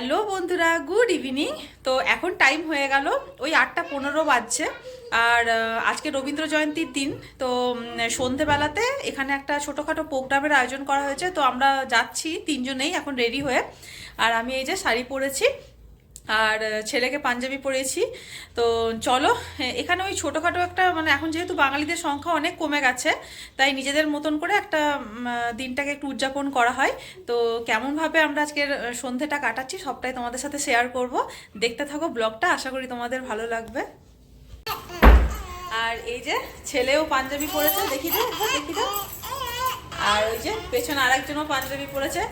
Hello বন্ধুরা, good evening. তো এখন টাইম হয়ে গেল, ওই আটটা পনেরো বাজছে। আর আজকে রবীন্দ্র জয়ন্তীর দিন, তো সন্ধেবেলাতে এখানে একটা ছোটোখাটো প্রোগ্রামের আয়োজন করা হয়েছে। তো আমরা যাচ্ছি তিনজনেই এখন রেডি হয়ে। আর আমি এই যে শাড়ি পরেছি আর ছেলেকে পাঞ্জাবি পরেছি। তো চলো এখানে ওই ছোটোখাটো একটা মানে এখন যেহেতু বাঙালিদের সংখ্যা অনেক কমে গেছে, তাই নিজেদের মতন করে একটা দিনটাকে একটু উদযাপন করা হয়। তো কেমনভাবে আমরা আজকের সন্ধেটা কাটাচ্ছি সবটাই তোমাদের সাথে শেয়ার করব। দেখতে থাকো ব্লগটা, আশা করি তোমাদের ভালো লাগবে। আর এই যে ছেলেও পাঞ্জাবি পরেছে, দেখি একবার দেখি দে আর ওই যে পেছনে আরেকজনও পাঞ্জাবি পরেছে।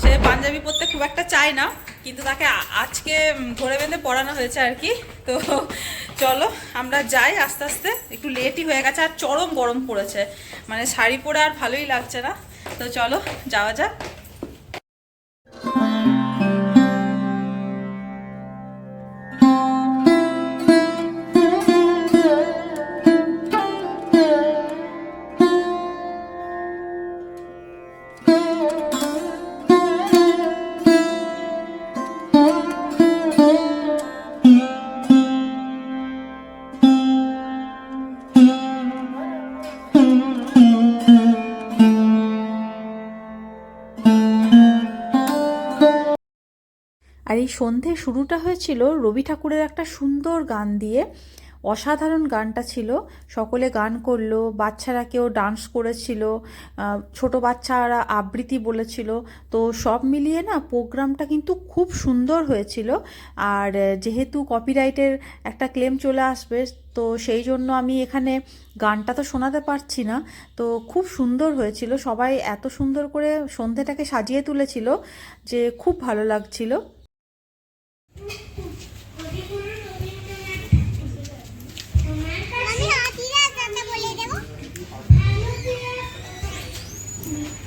সে পাঞ্জাবি পরতে খুব একটা চায় না। কিন্তু তাকে আজকে ধরে বেঁধে পড়ানো হয়েছে আর কি। তো চলো, আমরা যাই আস্তে আস্তে। একটু লেটই হয়ে গেছে আর চরম গরম পড়েছে। মানে শাড়ি পরে আর ভালোই লাগছে না। তো চলো, যাওয়া যাক। এই সন্ধে শুরুটা হয়েছিল রবি ঠাকুরের একটা সুন্দর গান দিয়ে। অসাধারণ গানটা ছিল। সকলে গান করল, বাচ্চারা কেউ ডান্স করেছিল ছোট বাচ্চারা আবৃত্তি বলেছিল। তো সব মিলিয়ে না প্রোগ্রামটা কিন্তু খুব সুন্দর হয়েছিল। আর যেহেতু কপিরাইটের একটা ক্লেম চলে আসবে, তো সেই জন্য আমি এখানে গানটা তো শোনাতে পারছি না। তো খুব সুন্দর হয়েছিল। সবাই এত সুন্দর করে সন্ধেটাকে সাজিয়ে তুলেছিল যে খুব ভালো লাগছিল। Mm-hmm.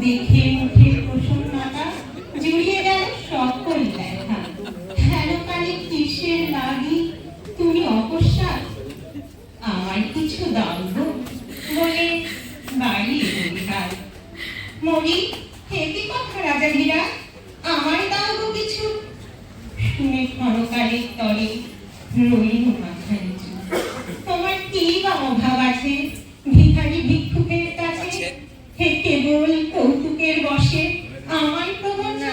দেখে মুখের প্রসন্নতা জুড়িয়ে গেল সকল ব্যথা হেনকালে কিসের লাগি তুমি অকস্মাৎ আমার কিছু দণ্ড বলে বাড়ি এলিকার মরি হেতি কথা রাজাগিরা আমার দাও কিছু। শুনে ক্ষণকালের তরে রইল কেবল কৌতুকের বসে আমার প্রবঞ্চনা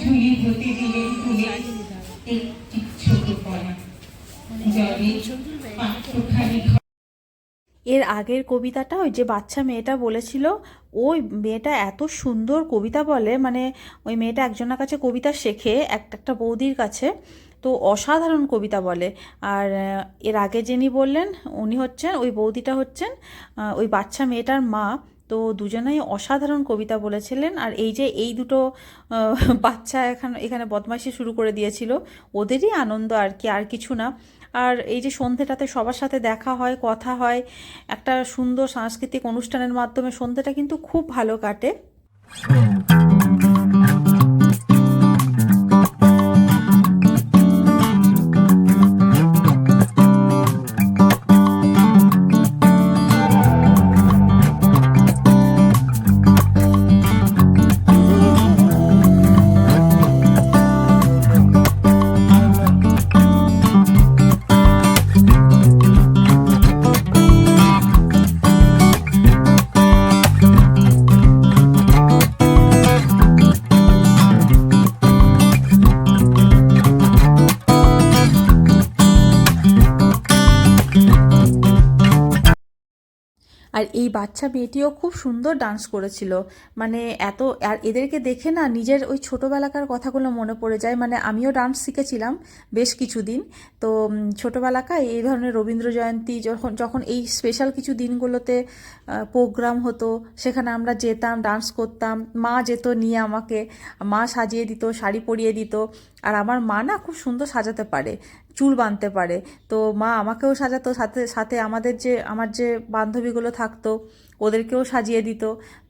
ঝুলি হতে দিলেন তুলে একটি ছোট কণা জলে পাত্রখানি এর আগের কবিতাটা ওই যে বাচ্চা মেয়েটা বলেছিল ওই মেয়েটা এত সুন্দর কবিতা বলে মানে ওই মেয়েটা একজনের কাছে কবিতা শেখে একটা একটা বৌদির কাছে তো অসাধারণ কবিতা বলে। আর এর আগে যিনি বললেন উনি হচ্ছেন ওই বৌদিটা হচ্ছেন ওই বাচ্চা মেয়েটার মা। তো দুজনেই অসাধারণ কবিতা বলেছিলেন আর এই যে এই দুটো বাচ্চা এখানে এখানে বদমাইশি শুরু করে দিয়েছিল, ওদেরই আনন্দ আর কি, আর কিছু না। আর এই যে সন্ধেটাতে সবার সাথে দেখা হয়, কথা হয়, একটা সুন্দর সাংস্কৃতিক অনুষ্ঠানের মাধ্যমে সন্ধেটা কিন্তু খুব ভালো কাটে। আর এই বাচ্চা মেয়েটিও খুব সুন্দর ডান্স করেছিল। মানে এত, আর এদেরকে দেখে না নিজের ওই ছোটোবেলাকার কথাগুলো মনে পড়ে যায়। মানে আমিও ডান্স শিখেছিলাম বেশ কিছুদিন। তো ছোটোবেলাকায় এই ধরনের রবীন্দ্র জয়ন্তী যখন যখন এই স্পেশাল কিছু দিনগুলোতে প্রোগ্রাম হতো, সেখানে আমরা যেতাম ডান্স করতাম। মা যেত নিয়ে আমাকে, মা সাজিয়ে দিত, শাড়ি পরিয়ে দিত। আর আমার মা না খুব সুন্দর সাজাতে পারে। চুল বাঁধতে পারে। তো মা আমাকেও সাজাতো, সাথে সাথে আমাদের যে, আমার যে বান্ধবীগুলো থাকতো, ওদেরকেও সাজিয়ে দিত।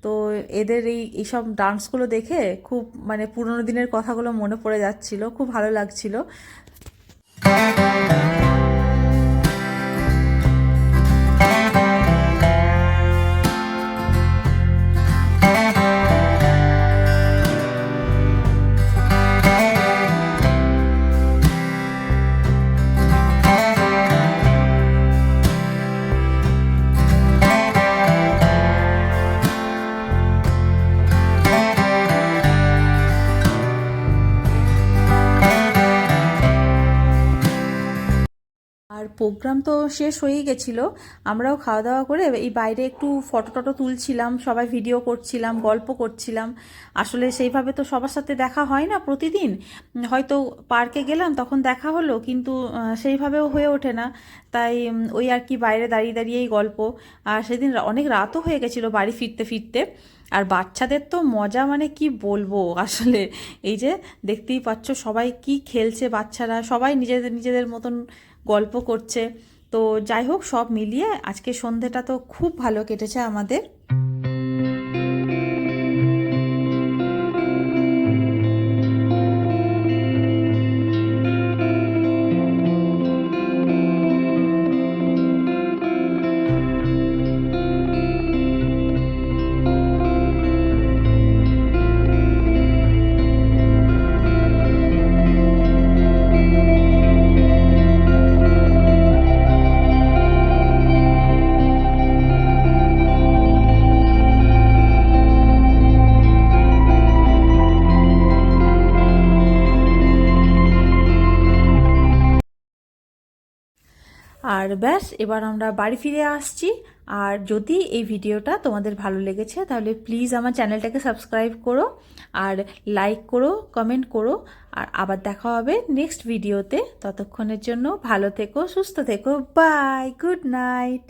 তো এদের এই, এইসব ডান্সগুলো দেখে খুব মানে পুরোনো দিনের কথাগুলো মনে পড়ে যাচ্ছিল, খুব ভালো লাগছিল। প্রোগ্রাম তো শেষ হয়েই গেছিল। আমরাও খাওয়া দাওয়া করে এই বাইরে একটু ফটো টটো তুলছিলাম, সবাই ভিডিও করছিলাম, গল্প করছিলাম। আসলে সেইভাবে তো সবার সাথে দেখা হয় না প্রতিদিন। হয়তো পার্কে গেলাম, তখন দেখা হলো, কিন্তু সেইভাবেও হয়ে ওঠে না। তাই ওই আর কি বাইরে দাঁড়িয়ে দাঁড়িয়েই গল্প। আর সেদিন অনেক রাতও হয়ে গেছিল বাড়ি ফিরতে ফিরতে। আর বাচ্চাদের তো মজা মানে কি বলব? আসলে এই যে দেখতেই পাচ্ছ সবাই কি খেলছে বাচ্চারা, সবাই নিজেদের নিজেদের মতন গল্প করছে। তো যাই হোক, সব মিলিয়ে আজকে সন্ধেটা তো খুব ভালো কেটেছে আমাদের। আর ব্যাস, এবার আমরা বাড়ি ফিরে আসছি। আর যদি এই ভিডিওটা তোমাদের ভালো লেগেছে, তাহলে প্লিজ আমার চ্যানেলটাকে সাবস্ক্রাইব করো আর লাইক করো, কমেন্ট করো। আর আবার দেখা হবে নেক্সট ভিডিওতে। ততক্ষণের জন্য ভালো থেকো, সুস্থ থেকো। Bye, good night.